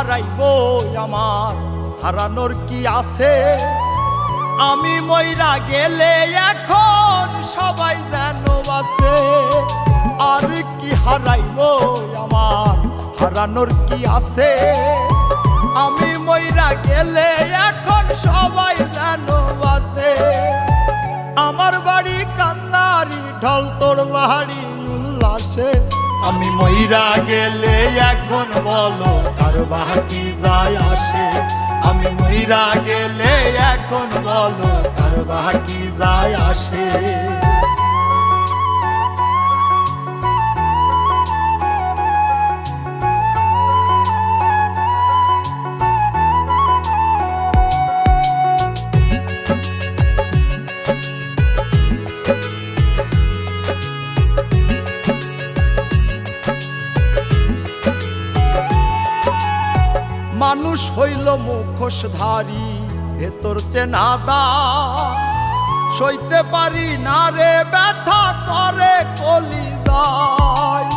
আমার। হারানোর কি আছে? আমি মইরা গেলে এখন সবাই যেন আছে আর কি হারাইব আমার? হারানোর কি আছে? আমি ময়রা গেলে এখন সবাই যেন আছে আমার বাড়ি কান্নারি, ঢল তোর বাড়ি উল্লাসে। আমি মইরা গেলে এখন বলো মইরা গেলে এখন বলো কার বাকি যায় আসে? মানুষ হইল মুখোশধারী, ভেতর চেনাদা সইতে পারি না রে, ব্যথা করে কলি যায়।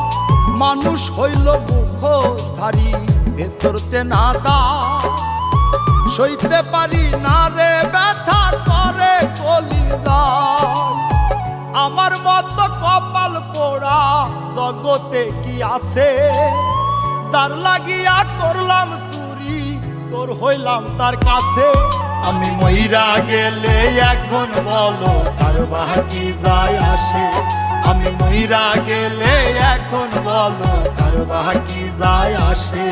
মানুষ হইল মুখোশধারী, ভেতর চেনাদা সইতে পারি না রে, ব্যথা করে কলি যায়। আমার মত কপাল পোড়া জগতে কি আছে? তার লাগিয়া করলাম চোর হইলাম তার কাছে। আমি মহিরা গেলে এখন বলো, কার বাহাকি যায় আসে? আমি মহিরা গেলে এখন বলো, কার বাহাকি যায় আসে?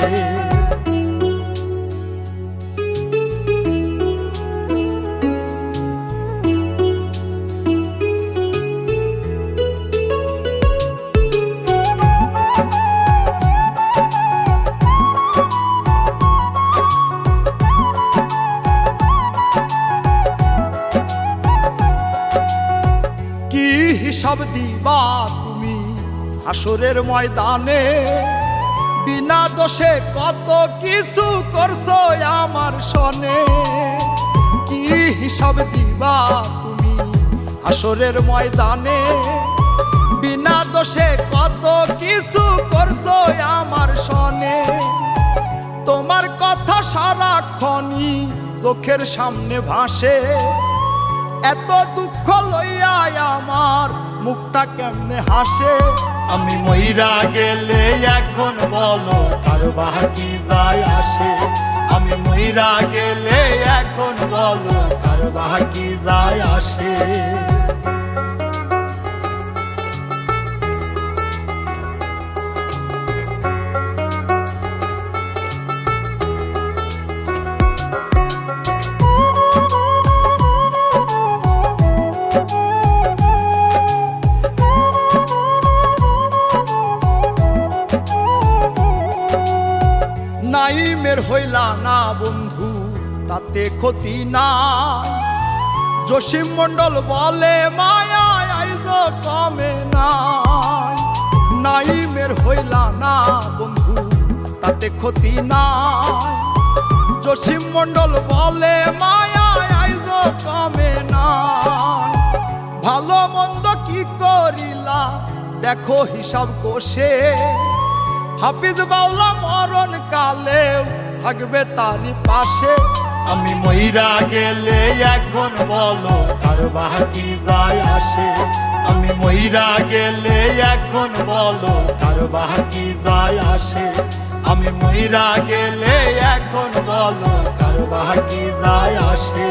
হিসাব দিবা তুমি হাসরের ময়দানে। বিনা দোষে কত কিছু করছ আমার সনে কি হিসাব দিবা তুমি হাসরের ময়দানে? বিনা দোষে কত কিছু করছ আমার সনে তোমার কথা সারাক্ষণই চোখের সামনে ভাসে। এত দুঃখ লইয়া আমার মুখটা কেমনে হাসে? আমি মইরা গেলে এখন বলো, কারও বাহাকি যায় আসে? আমি মইরা গেলে এখন বলো, কারও বাহাকি যায় আসে? নাইমের হইলা না বন্ধু, তাতে ক্ষতি না। জসিম মন্ডল বলে, মায়া আইজ কমে না নাইমের হইলা না বন্ধু, তাতে ক্ষতি না জসিম মন্ডল বলে, মায়া আইজ কমে না ভালো মন্দ কি করিলা, দেখো হিসাব কোষে। হাফিজ বাউলা মরণ কালে থাকবে তারই পাশে। আমি মইরা গেলে এখন বলো, কার বাকি যায় আসে? আমি মইরা গেলে এখন বলো, কার বাকি যায় আসে? আমি মইরা গেলে এখন বলো, কার বাকি যায় আসে?